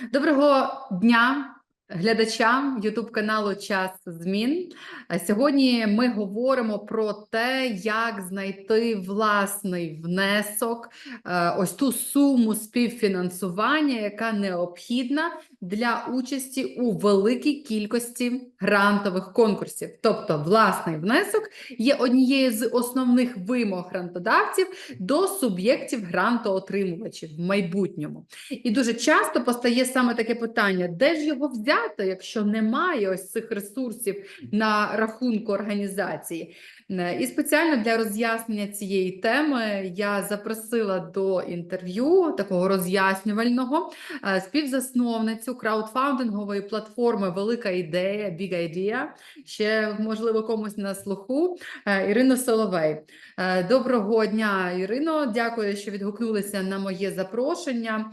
Доброго дня глядачам YouTube каналу Час Змін. Сьогодні ми говоримо про те, як знайти власний внесок, е, ось ту суму співфінансування, яка необхідна для участі у великій кількості грантових конкурсів. Тобто, власний внесок є однією з основних вимог грантодавців до суб'єктів грантоотримувачів в майбутньому. І дуже часто постає саме таке питання: де ж його взяти, якщо немає ось цих ресурсів на рахунку організації? Е, І спеціально для роз'яснення цієї теми я запросила до інтерв'ю такого роз'яснювального е, співзасновницю краудфандингової платформи Велика ідея Big Idea, ще можливо комусь на слуху е, Ірину Соловей. Доброго дня, Ірино. Дякую, що відгукнулися на моє запрошення.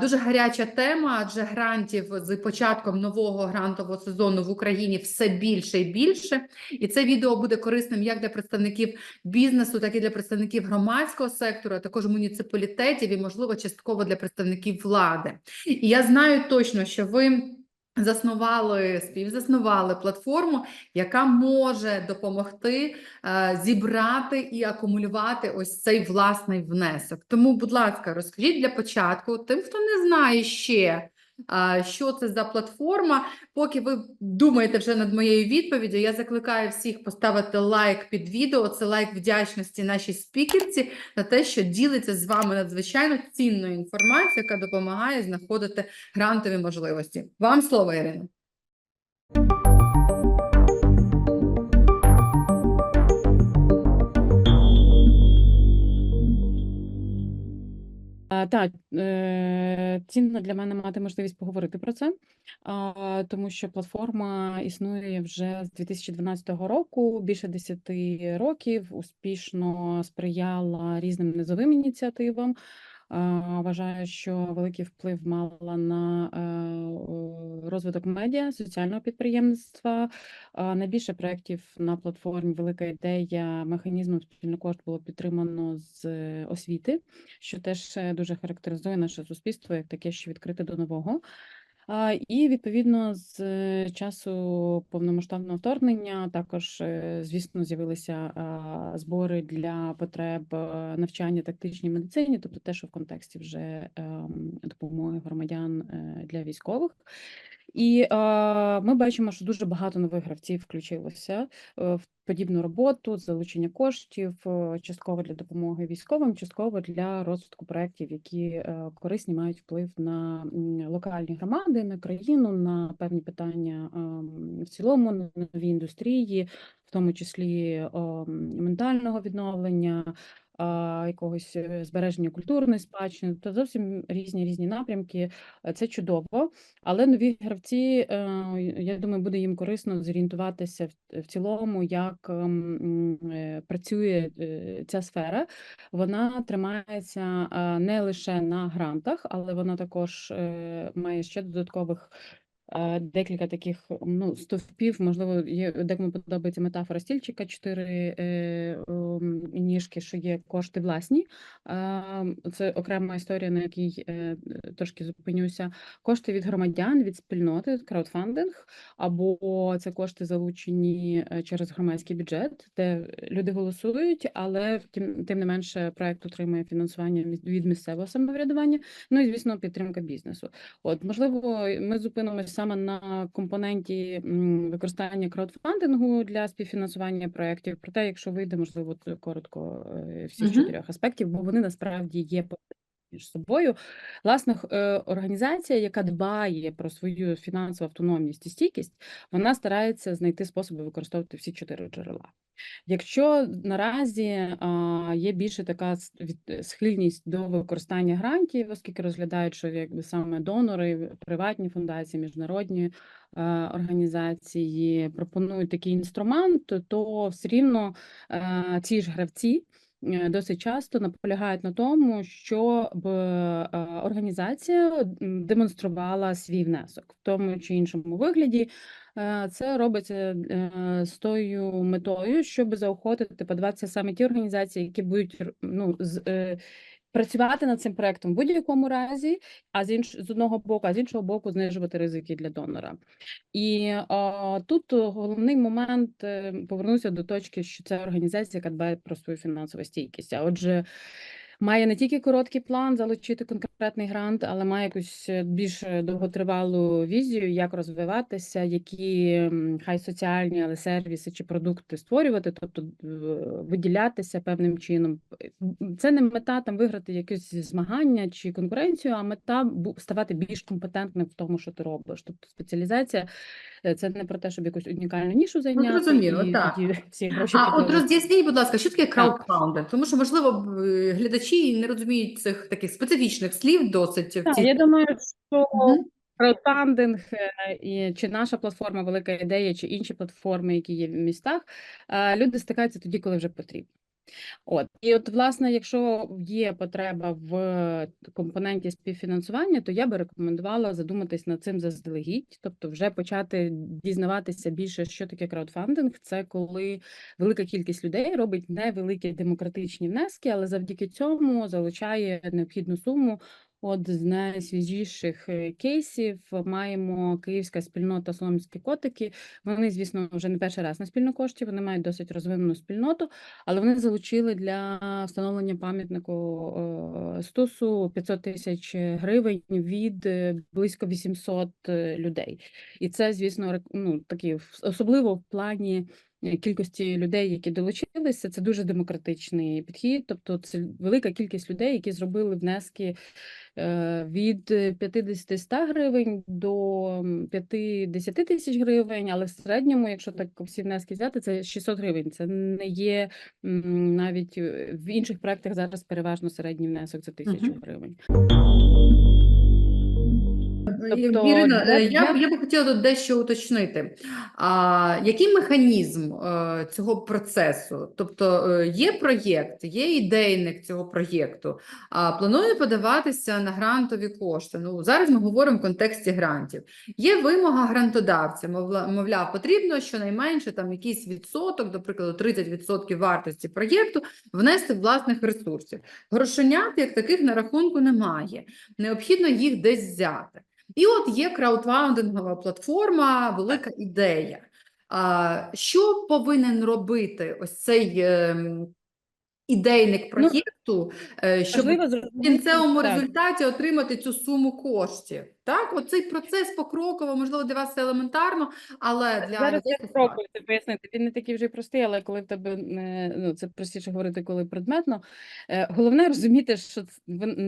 Дуже гаряча тема, адже грантів з початком нового грантового сезону в Україні все більше і більше. І це відео буде корисним як для представників бізнесу, так і для представників громадського сектору, а також муніципалітетів і, можливо, частково для представників влади. І я знаю точно, що ви. Заснували, співзаснували платформу, яка може допомогти е, зібрати і акумулювати ось цей власний внесок. Тому, будь ласка, розкажіть для початку тим, хто не знає ще, що це за платформа. Поки ви думаєте вже над моєю відповіддю, я закликаю всіх поставити лайк під відео. Це лайк вдячності нашій спікерці на те, що ділиться з вами надзвичайно цінною інформацією, яка допомагає знаходити грантові можливості. Вам слово, Ірина. А, Так, е, цінно для мене мати можливість поговорити про це, а, тому що платформа існує вже з 2012 року, більше 10 років, успішно сприяла різним низовим ініціативам. Вважаю, що великий вплив мала на е, розвиток медіа, соціального підприємництва. Найбільше проєктів на платформі Велика ідея механізму спільний кошт було підтримано з е, освіти що теж е, дуже характеризує наше суспільство як таке, що відкрите до нового. І відповідно з е, часу повномасштабного вторгнення також, е, звісно, з'явилися збори для потреб е, навчання тактичній медицині, тобто те, що в контексті вже ем, допомоги громадян для військових. І е, ми бачимо, що дуже багато нових гравців включилося е, в подібну роботу, залучення коштів, е, частково для допомоги військовим, частково для розвитку проєктів, які е, корисні мають вплив на локальні громади, на країну, на певні питання ем, в цілому, на нові індустрії, в тому числі ем, ментального відновлення. Якогось е, збереження культурної спадщини, тобто зовсім різні різні напрямки. Е, Це чудово. Але нові гравці, е, я думаю, буде їм корисно зорієнтуватися в, цілому, як ем, працює ця сфера. Вона тримається не лише на грантах, але вона також має ще додаткових. Е, Декілька таких ну, стовпів, можливо, є декому подобається метафора стільчика, чотири е, ем, ніжки, що є кошти власні. Е, Це окрема історія, на якій е, трошки зупинюся кошти від громадян, від спільноти, краудфандинг, або це кошти залучені е, через громадський бюджет, де люди голосують, але тим, тим не менше проект отримує фінансування від місцевого самоврядування. Ну і звісно, підтримка бізнесу. От можливо, ми зупинимося саме на компоненті використання краудфандингу для співфінансування проєктів. Проте, якщо вийде, можливо, коротко всіх всі з чотирьох аспектів, бо вони насправді є між собою. Власне, е, організація, яка дбає про свою фінансову автономність і стійкість, вона старається знайти способи використовувати всі чотири джерела. Якщо наразі а, є більше така с- схильність до використання грантів, оскільки розглядають, що якби саме донори, приватні фундації, міжнародні е, організації пропонують такий інструмент, то, все рівно е, ці ж гравці е, досить часто наполягають на тому, щоб е, організація демонструвала свій внесок в тому чи іншому вигляді. Е, Це робиться е, з тою метою, щоб заохотити подаватися саме ті організації, які будуть ну, з, е, працювати над цим проектом в будь-якому разі, а з інш... з одного боку, а з іншого боку, знижувати ризики для донора. І о, тут головний момент е, повернуся до точки, що це організація, яка дбає про свою фінансову стійкість. А отже, має не тільки короткий план залучити конкретний грант, але має якусь е, більш довготривалу візію, як розвиватися, які хай соціальні, але сервіси чи продукти створювати, тобто е, виділятися певним чином. Це не мета там виграти якесь змагання чи конкуренцію, а мета ставати більш компетентним в тому, що ти робиш. Тобто спеціалізація е, це не про те, щоб якусь унікальну нішу зайняти зрозуміло, і так. тоді всі гроші А от роз'ясніть, будь ласка, що таке краудфандинг? Тому що, можливо, б, глядачі не розуміють цих таких специфічних слів досить Так, я думаю, що краудфандинг е, і чи наша платформа Велика ідея, чи інші платформи, які є в містах, е, люди стикаються тоді, коли вже потрібно. От і от, власне, якщо є потреба в компоненті співфінансування, то я би рекомендувала задуматись над цим заздалегідь, тобто вже почати дізнаватися більше, що таке краудфандинг. Це коли велика кількість людей робить невеликі демократичні внески, але завдяки цьому залучає необхідну суму. От з найсвіжіших е, кейсів маємо київська спільнота Солом'янські котики. Вони, звісно, вже не перший раз на спільну кошті. Вони мають досить розвинену спільноту, але вони залучили для встановлення пам'ятнику е, Стусу 500 тисяч гривень від е, близько 800 людей. І це, звісно, ну, такі особливо в плані кількості людей, які долучилися. Це дуже демократичний підхід. Тобто, це велика кількість людей, які зробили внески е, від 50-100 гривень до м, 50 тисяч гривень, але в середньому, якщо так всі внески взяти, це 600 гривень. Це не є навіть е, в інших проектах зараз переважно середній внесок це тисячу гривень. Тобто, Ірина, для- е, я, я би хотіла тут дещо уточнити. А, який механізм е, цього процесу? Тобто е, є проєкт, є ідейник цього проєкту, а планує подаватися на грантові кошти. Ну, зараз ми говоримо в контексті грантів. Є вимога грантодавця, мовляв, потрібно щонайменше там якийсь відсоток, до прикладу, 30% вартості проєкту внести власних ресурсів. Грошенят як таких на рахунку немає. Необхідно їх десь взяти. І от є краудфандингова платформа, велика ідея. Що повинен робити ось цей ем, ідейник проєкту, е, щоб в кінцевому так. результаті отримати цю суму коштів? Так, оцей процес покроково, можливо, для вас це елементарно, але для Зараз людей я це спробую це пояснити. Він не такий вже простий, але коли в тебе не ну це простіше говорити, коли предметно. Е, Головне розуміти, що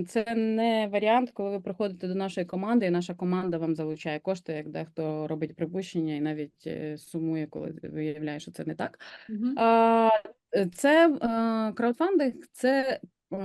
це не варіант, коли ви приходите до нашої команди, і наша команда вам залучає кошти, як дехто робить припущення і навіть е, сумує, коли виявляє, що це не так. Мгм. А, е, Це е, краудфандинг, це е,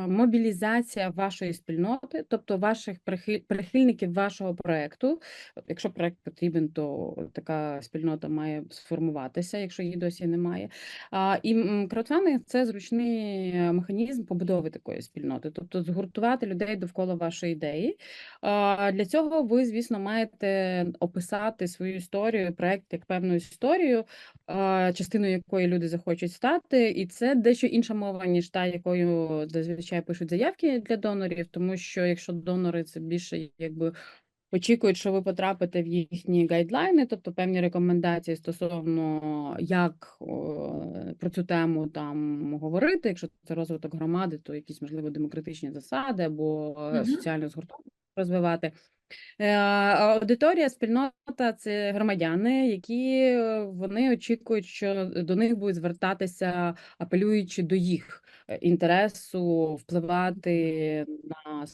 мобілізація вашої спільноти, тобто ваших прихи- прихильників вашого проекту. Якщо проект потрібен, то така спільнота має сформуватися, якщо її досі немає. А, І краудфандинг це зручний е, механізм побудови такої спільноти, тобто згуртувати людей довкола вашої ідеї. А, Для цього ви, звісно, маєте описати свою історію, проект як певну історію, частиною якої люди захочуть стати, і це дещо інша мова, ніж та, якою зазвичай пишуть заявки для донорів, тому що якщо донори це більше якби. Очікують, що ви потрапите в їхні гайдлайни, тобто певні рекомендації стосовно як о, про цю тему там говорити. Якщо це розвиток громади, то якісь можливо демократичні засади або Мгм. соціальну згуртованість розвивати. Е, Аудиторія, спільнота це громадяни, які е, вони очікують, що до них будуть звертатися, апелюючи до їх інтересу, впливати на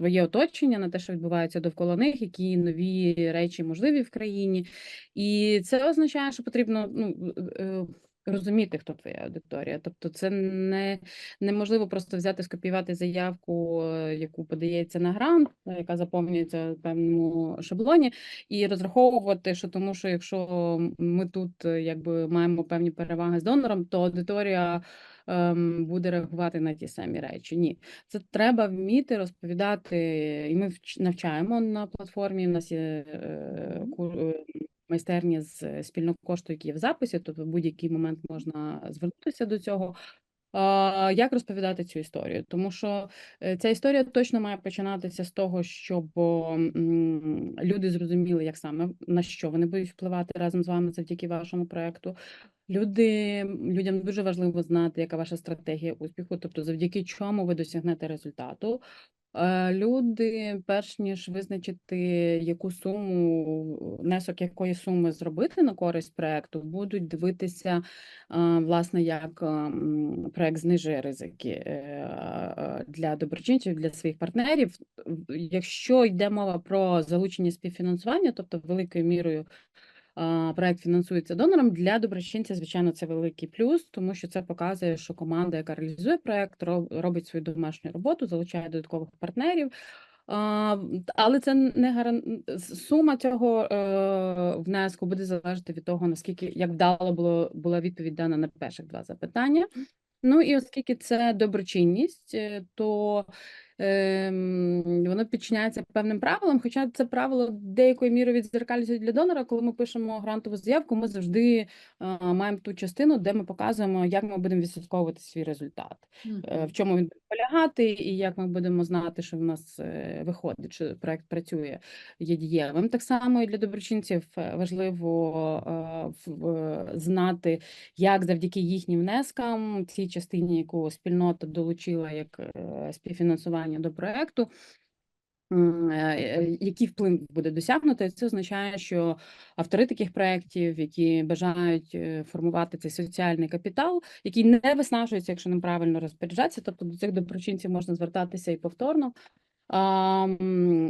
своє оточення, на те, що відбувається довкола них, які нові речі можливі в країні. І це означає, що потрібно ну, е, розуміти, хто твоя аудиторія. Тобто, це не неможливо просто взяти, скопіювати заявку, е, яку подається на грант, е, яка заповнюється в певному шаблоні, і розраховувати, що тому, що якщо ми тут якби маємо певні переваги з донором, то аудиторія ем, буде реагувати на ті самі речі. Ні, це треба вміти розповідати, і ми вч- навчаємо на платформі. У нас є е, е, майстерні з спільного кошту, які є в записі, тобто в будь-який момент можна звернутися до цього. Як розповідати цю історію? Тому що е, ця історія точно має починатися з того, щоб люди зрозуміли, як саме на що вони будуть впливати разом з вами завдяки вашому проекту. Люди, людям дуже важливо знати, яка ваша стратегія успіху, тобто завдяки чому ви досягнете результату. Е, Люди, перш ніж визначити, яку суму, внесок якої суми зробити на користь проекту, будуть дивитися, власне, як проект знижує ризики е, е, для доброчинців, для своїх партнерів. Якщо йде мова про залучення співфінансування, тобто великою мірою проект фінансується донором, для доброчинця, звичайно, це великий плюс, тому що це показує, що команда, яка реалізує проект, робить свою домашню роботу, залучає додаткових партнерів. Але це не гаран... сума цього е, внеску буде залежати від того, наскільки як вдало було була відповідь дана на перших два запитання. Ну і оскільки це доброчинність, е, то воно підчиняється певним правилам. Хоча це правило деякою мірою відзеркалюється для донора. Коли ми пишемо грантову заявку, ми завжди е, маємо ту частину, де ми показуємо, як ми будемо відслідковувати свій результат е, в чому він полягати, і як ми будемо знати, що в нас е, виходить, що проект працює, є дієвим. Так само і для доброчинців е, важливо е, знати, як завдяки їхнім внескам, цій частині, яку спільнота долучила як співфінансування до проекту. Е, е, Який вплив буде досягнуто, І це означає, що автори таких проєктів, які бажають е, формувати цей соціальний капітал, який не виснажується, якщо ним правильно розпоряджатися, тобто до цих доброчинців можна звертатися і повторно.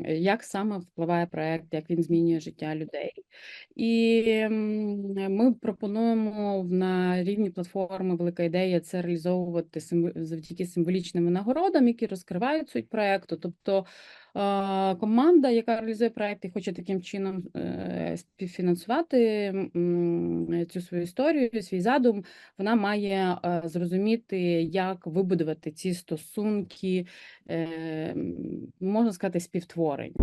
Як саме впливає проект, як він змінює життя людей. І ми пропонуємо на рівні платформи Велика ідея це реалізовувати завдяки символічним винагородам, які розкривають суть проекту. Тобто команда, яка реалізує проект і хоче таким чином е, співфінансувати цю свою історію, свій задум, вона має е, зрозуміти, як вибудувати ці стосунки, е, можна сказати, співтворень.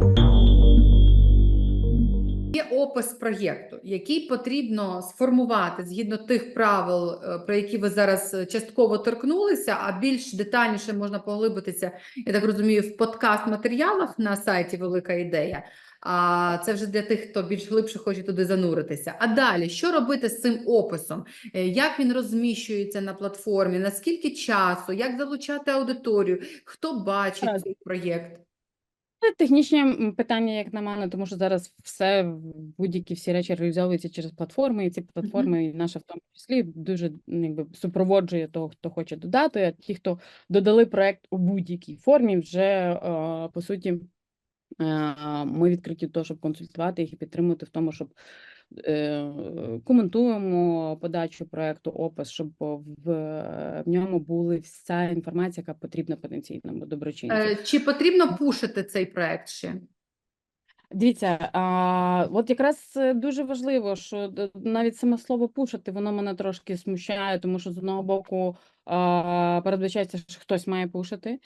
Є опис проєкту, який потрібно сформувати згідно тих правил, е, про які ви зараз е, частково торкнулися, а більш детальніше можна поглибитися, я так розумію, в подкаст-матеріалах на сайті Велика ідея. А це вже для тих, хто більш глибше хоче туди зануритися. А далі, що робити з цим описом? Е, Як він розміщується на платформі? Наскільки часу? Як залучати аудиторію? Хто бачить цей проєкт? Це технічні питання, як на мене, тому що зараз все будь-які всі речі реалізовуються через платформи, і ці платформи, і наша в тому числі, дуже ну, якби супроводжує того, хто хоче додати. А ті, хто додали проект у будь-якій формі, вже по суті. е, Ми відкриті до того, щоб консультувати їх і підтримувати в тому, щоб коментуємо подачу проекту, опис, щоб в, в ньому були вся інформація, яка потрібна потенційному доброчинцю. Е, Чи потрібно пушити цей проєкт ще? Дивіться, а, от якраз е, дуже важливо, що навіть саме слово пушити, воно мене трошки смущає, тому що з одного боку передбачається, що хтось має пушити.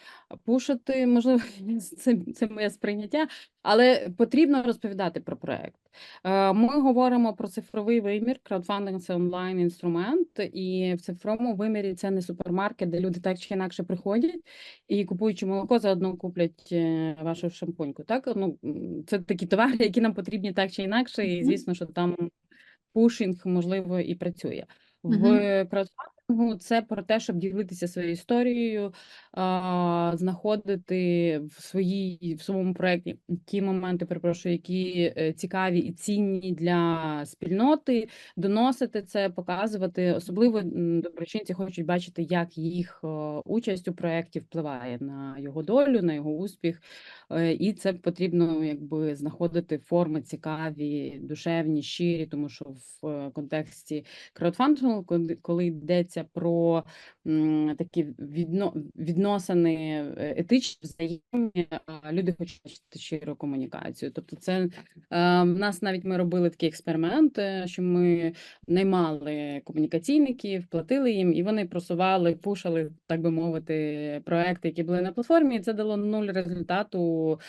Пушити, можливо, це, це моє сприйняття, але потрібно розповідати про проект. Е, Ми говоримо про цифровий вимір. Краудфандинг це онлайн інструмент, і в цифровому вимірі це не супермаркет, де люди так чи інакше приходять і купуючи молоко, заодно куплять е, вашу шампуньку. Так, ну це такі товари, які нам потрібні так чи інакше, і звісно, що там пушинг можливо і працює. В Мгм. Краудфандингу це про те, щоб ділитися своєю історією, а, знаходити в своїй в своєму проєкті ті моменти, перепрошую, які е, цікаві і цінні для спільноти, доносити це, показувати. Особливо доброчинці хочуть бачити, як їх участь у проєкті впливає на його долю, на його успіх. Е, І це потрібно якби знаходити форми цікаві, душевні, щирі, тому що в е, контексті краудфандингу, коли- коли йдеться про такі відно, відносини е, етичні, взаємні, люди хочуть бачити щиру комунікацію. Тобто, це е, в нас навіть ми робили такий експеримент, що ми наймали комунікаційників, платили їм, і вони просували, пушили, так би мовити, проекти, які були на платформі. І це дало нуль результату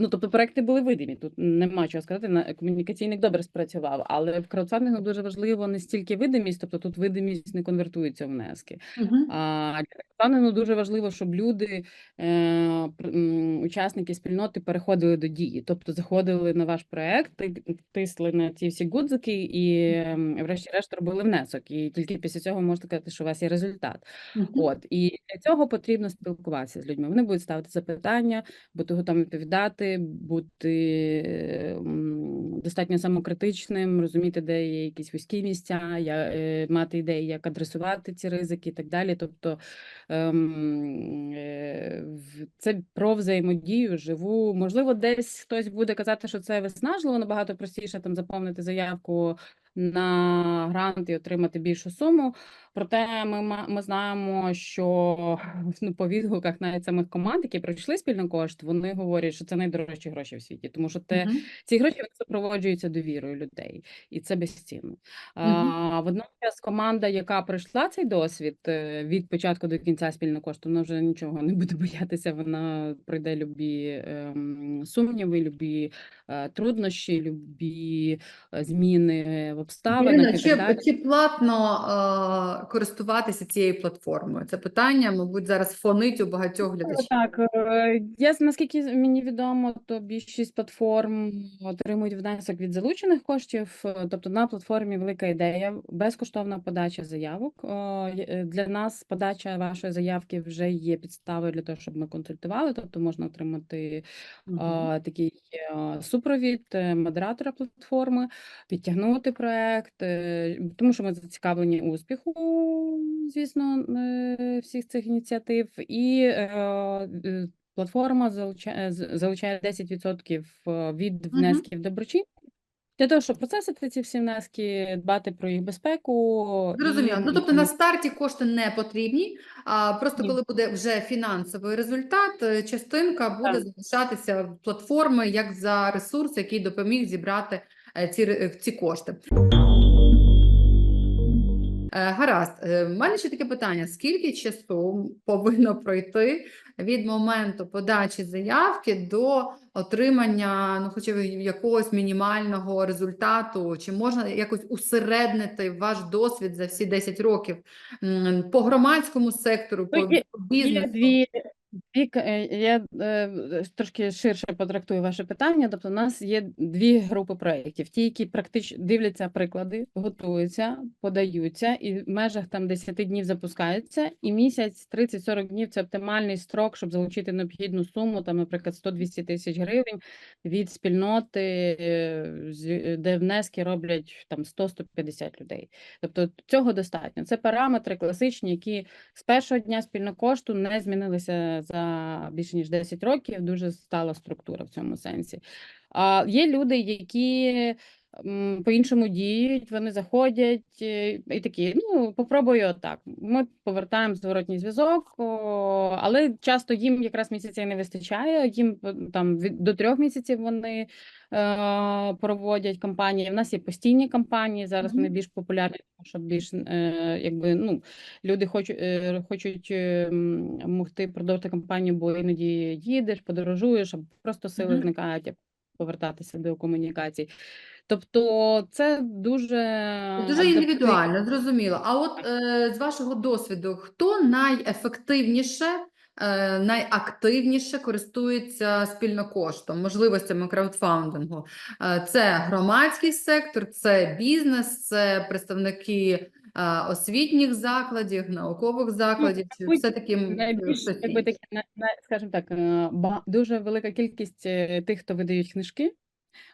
ну, тобто проекти були видимі. Тут нема чого сказати. На комунікаційник добре спрацював, але в краудфандингу дуже важливо не стільки видимість, тобто тут видимість не конвертується в внески. Мгм. А для краудфандингу дуже важливо, щоб люди, е, учасники спільноти, переходили до дії, тобто заходили на ваш проект, тисли на ці всі гудзики і, ем, врешті-решт, робили внесок. І тільки після цього можна сказати, що у вас є результат. Мгм. От і для цього потрібно спілкуватися з людьми. Вони будуть ставити запитання, бути відповідати, бути достатньо самокритичним, розуміти, де є якісь вузькі місця, я, е, мати ідеї, як адресувати ці ризики і так далі. Тобто ем, е, це про взаємодію живу. Можливо, десь хтось буде казати, що це виснажливо, набагато простіше там заповнити заявку на грант і отримати більшу суму. Проте ми, ми знаємо, що ну, по відгуках навіть самих команд, які пройшли спільно кошт, вони говорять, що це найдорожчі гроші в світі, тому що те, Мгм. ці гроші вони супроводжуються довірою людей, і це безцінно. Мгм. А, водночас команда, яка пройшла цей досвід е, від початку до кінця спільно кошту, вона вже нічого не буде боятися. Вона пройде любі ем, сумніви, любі е, труднощі, любі е, зміни обставинах Ірина, і чи, так далі. чи платно е, користуватися цією платформою? Це питання, мабуть, зараз фонить у багатьох глядачів. Так, е, я наскільки мені відомо, то більшість платформ отримують внесок від залучених коштів. е, Тобто на платформі велика ідея, безкоштовна подача заявок. Е, Для нас подача вашої заявки вже є підставою для того, щоб ми консультували. Тобто можна отримати а, такий супровід модератора платформи, підтягнути проект, е, тому що ми зацікавлені успіху, звісно, е, всіх цих ініціатив, і е, платформа залучає, залучає 10% від внесків доброчинців. Для того, щоб процесити ці всі внески, дбати про їх безпеку. Зрозуміло. і, Ну, тобто на старті кошти не потрібні, а просто Ні. коли буде вже фінансовий результат, частинка буде Так. залишатися в платформи як за ресурс, який допоміг зібрати ці, е, ці кошти. Е, Гаразд, Е, в мене ще таке питання: скільки часу повинно пройти від моменту подачі заявки до отримання, ну, хоча б якогось мінімального результату? Чи можна якось усереднити ваш досвід за всі 10 років по громадському сектору, по, Ну, є- бізнесу? дві, дві е, я е, трошки ширше потрактую ваше питання. Тобто, у нас є дві групи проєктів: ті, які практично дивляться приклади, готуються, подаються, і в межах там 10 днів запускаються, і місяць 30-40 днів це оптимальний строк, щоб залучити необхідну суму, там, наприклад, 100-200 тисяч гривень від спільноти, е, де внески роблять там 100-150 людей. Тобто цього достатньо. Це параметри класичні, які з першого дня спільного кошту не змінилися за більше ніж 10 років. Дуже стала структура в цьому сенсі. А є люди, які по-іншому діють, вони заходять е, і такі, ну, попробую отак. Ми повертаємо зворотній зв'язок, але часто їм якраз місяця не вистачає, їм е, там від, до трьох місяців вони е, проводять кампанії. В нас є постійні кампанії, зараз вони більш популярні, тому що більш е, якби, ну, люди хочуть, е, хочуть е, могти продовжити кампанію, бо іноді їдеш, подорожуєш, а просто сили Мгм. зникають, як повертатися до комунікацій. Тобто це дуже Дуже індивідуально, зрозуміло. А от е, з вашого досвіду, хто найефективніше, е, найактивніше користується спільно коштом, можливостями краудфандингу? Е, це громадський сектор, це бізнес, це представники освітніх закладів, наукових закладів, чи все-таки м, Найбільш, якби такі, скажімо так, е, дуже велика кількість е, тих, хто видають книжки.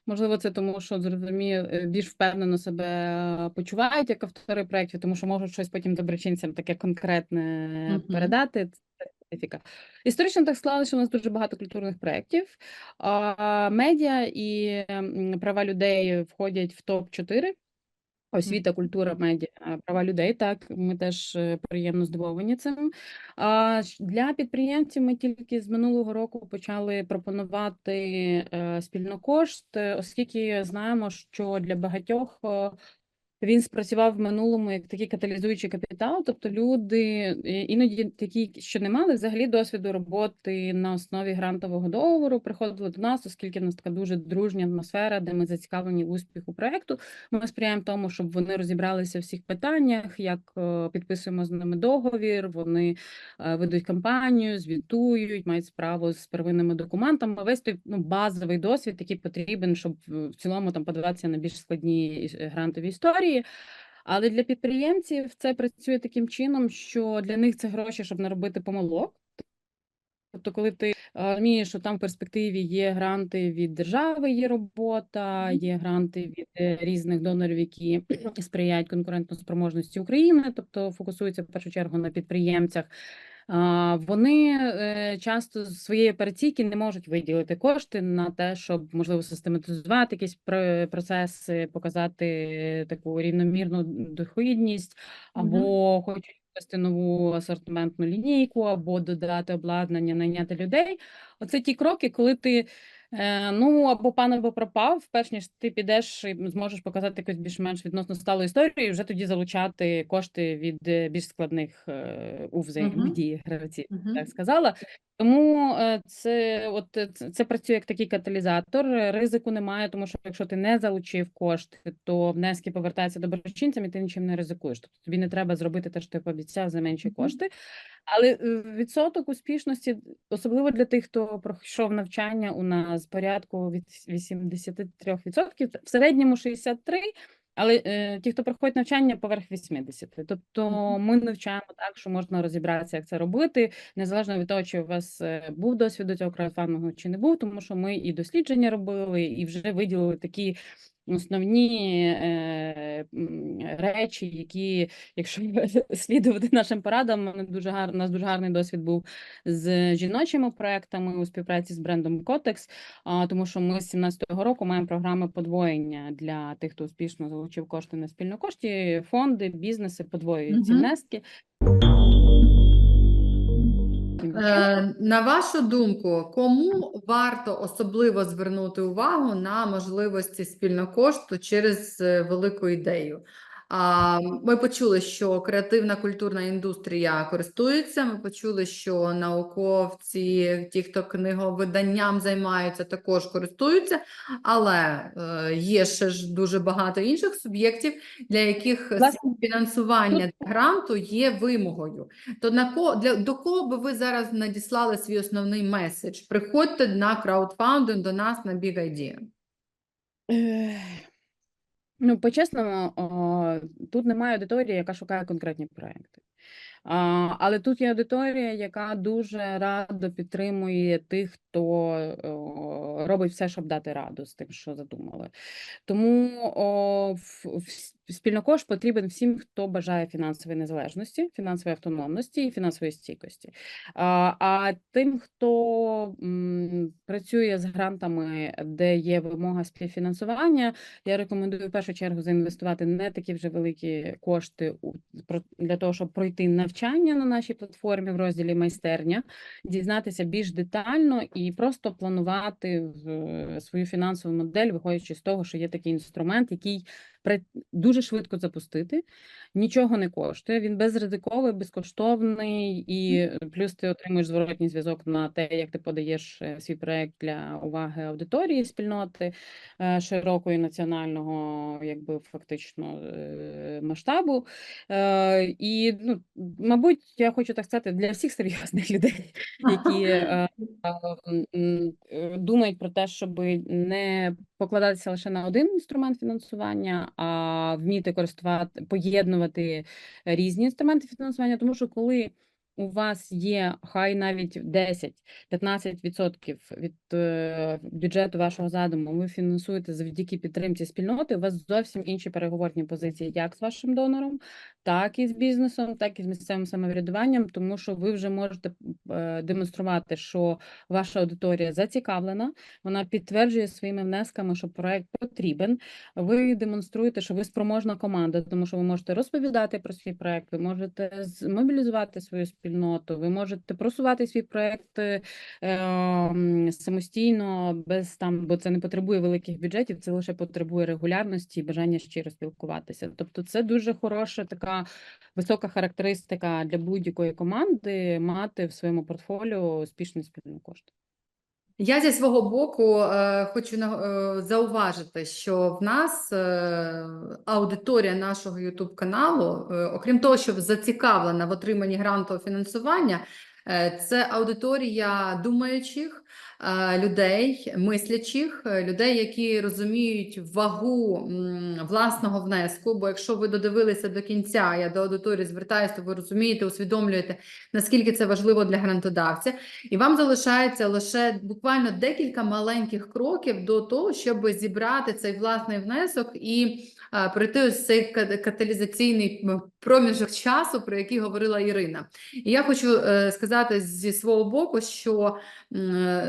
Можливо, це тому, що зрозумію, е, більш впевнено себе почувають як автори проєктів, тому що можуть щось потім доброчинцям таке конкретне Мгм. передати. Це специфіка. Історично так склалося, що у нас дуже багато культурних проєктів. Медіа і права людей входять в топ-4. Освіта, культура, медіа, права людей. Так, ми теж е, приємно здивовані цим. А для підприємців ми тільки з минулого року почали пропонувати е, спільнокошт, е, оскільки знаємо, що для багатьох він спрацював в минулому як такий каталізуючий капітал. Тобто люди е, іноді такі, що не мали взагалі досвіду роботи на основі грантового договору, приходили до нас, оскільки в нас така дуже дружня атмосфера, де ми зацікавлені в успіху проекту. Ми сприяємо тому, щоб вони розібралися в всіх питаннях, як е, підписуємо з ними договір. Вони е, ведуть кампанію, звітують, мають справу з первинними документами. Весь той ну, базовий досвід, який потрібен, щоб в в цілому там подаватися на більш складні грантові історії. Але для підприємців це працює таким чином, що для них це гроші, щоб не робити помилок. Тобто, коли ти е, розумієш, що там в перспективі є гранти від держави, є робота, є гранти від е, різних донорів, які сприяють конкурентоспроможності України, тобто фокусуються в першу чергу на підприємцях. Вони е, часто з своєї операційки не можуть виділити кошти на те, щоб можливо систематизувати якісь про- процеси, показати таку рівномірну доходність, Мгм. або хочуть ввести нову асортиментну лінійку, або додати обладнання, найняти людей. Оце ті кроки, коли ти ну або пан, або пропав, перш ніж ти підеш і зможеш показати якусь більш-менш відносно сталу історію, і вже тоді залучати кошти від е, більш складних е, у взаємодії гравців Мгм. так сказала. Тому е, це от е, це, працює як такий каталізатор. Ризику немає, тому що якщо ти не залучив кошти, то внески повертаються доброчинцям, і ти нічим не ризикуєш. Тобто тобі не треба зробити те, що ти пообіцяв за менші кошти. Але е, відсоток успішності, особливо для тих, хто пройшов навчання у нас порядку від 83%, в середньому 63%, але е, ті, хто проходить навчання, поверх 80%. Тобто ми навчаємо так, що можна розібратися, як це робити, незалежно від того, чи у вас е, був досвід до цього краудфандингу чи не був, тому що ми і дослідження робили, і вже виділили такі основні е, речі, які, якщо слідувати нашим порадам, мене дуже гар, у нас дуже гарний досвід був з жіночими проектами у співпраці з брендом Котекс, тому що ми з 17-го року маємо програми подвоєння для тих, хто успішно залучив кошти на спільно кошті, фонди, бізнеси подвоюють ці внески. Е, На вашу думку, кому варто особливо звернути увагу на можливості спільного кошту через е, велику ідею? Ми почули, що креативна культурна індустрія користується. Ми почули, що науковці, ті, хто книговиданням займаються, також користуються. Але е, є ще ж дуже багато інших суб'єктів, для яких фінансування гранту є вимогою. То на ко для до кого би ви зараз надіслали свій основний меседж? Приходьте на краудфандинг до нас на Big Idea. Ну, по-чесному, тут немає аудиторії, яка шукає конкретні проекти. Але тут є аудиторія, яка дуже радо підтримує тих, хто робить все, щоб дати раду з тим, що задумали. Тому спільнокош потрібен всім, хто бажає фінансової незалежності, фінансової автономності і фінансової стійкості. А, а тим, хто м, працює з грантами, де є вимога співфінансування, я рекомендую в першу чергу заінвестувати не такі вже великі кошти у для того, щоб пройти навчання на нашій платформі в розділі майстерня, дізнатися більш детально і просто планувати свою фінансову модель, виходячи з того, що є такий інструмент, який дуже швидко запустити, нічого не коштує. Він безризиковий, безкоштовний, і плюс ти отримуєш зворотній зв'язок на те, як ти подаєш е, свій проект для уваги аудиторії спільноти е, широкої національного, якби фактично е, масштабу. І ну, мабуть, я хочу так сказати для всіх серйозних людей, які е, м, м, е, думають про те, щоб не покладатися лише на один інструмент фінансування, а вміти користувати, поєднувати різні інструменти фінансування, тому що коли у вас є хай навіть 10-15% від е, бюджету вашого задуму, ви фінансуєте завдяки підтримці спільноти, у вас зовсім інші переговорні позиції, як з вашим донором, так і з бізнесом, так і з місцевим самоврядуванням, тому що ви вже можете е, демонструвати, що ваша аудиторія зацікавлена, вона підтверджує своїми внесками, що проект потрібен. Ви демонструєте, що ви спроможна команда, тому що ви можете розповідати про свій проект, ви можете змобілізувати свою спільноту. ви можете просувати свій проект е, самостійно, без там, бо це не потребує великих бюджетів, це лише потребує регулярності і бажання щиро спілкуватися. Тобто, це дуже хороша така висока характеристика для будь-якої команди мати в своєму портфоліо успішний спільний кошт. Я зі свого боку е, хочу е, зауважити, що в нас е, аудиторія нашого YouTube каналу, е, окрім того, що зацікавлена в отриманні грантового фінансування, це аудиторія думаючих е, людей, мислячих, е, людей, які розуміють вагу власного внеску. Бо якщо ви додивилися до кінця, я до аудиторії звертаюся, то ви розумієте, усвідомлюєте, наскільки це важливо для грантодавця. І вам залишається лише буквально декілька маленьких кроків до того, щоб зібрати цей власний внесок і пройти ось цей каталізаційний проміжок часу, про який говорила Ірина. І я хочу е, сказати зі свого боку, що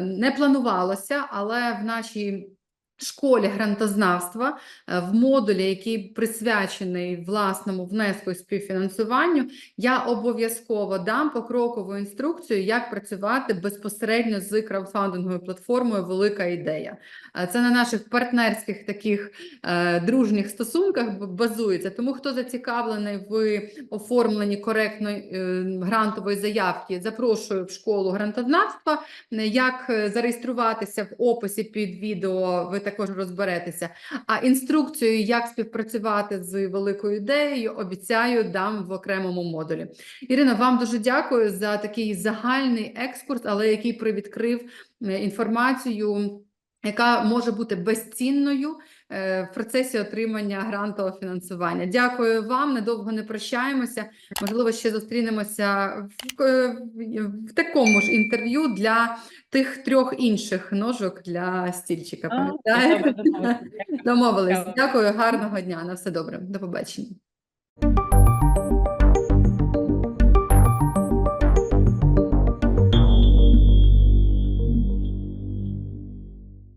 не планувалося, але в нашій школі грантознавства е, в модулі, який присвячений власному внеску і співфінансуванню, я обов'язково дам покрокову інструкцію, як працювати безпосередньо з краудфандинговою платформою Велика ідея. Це на наших партнерських таких е, дружніх стосунках базується. Тому хто зацікавлений в оформленні коректної е, грантової заявки, запрошую в школу грантознавства. Як е, зареєструватися в описі під відео, ви також розберетеся. А інструкцію, як співпрацювати з великою ідеєю, обіцяю, дам в окремому модулі. Ірина, вам дуже дякую за такий загальний екскурс, але який привідкрив інформацію, яка може бути безцінною е, в процесі отримання грантового фінансування. Дякую вам. Недовго не прощаємося. Можливо, ще зустрінемося в, е, в такому ж інтерв'ю для тих трьох інших ножок для стільчика. Пам'ятаєте? домовились. Дякую, гарного дня. На все добре. До побачення.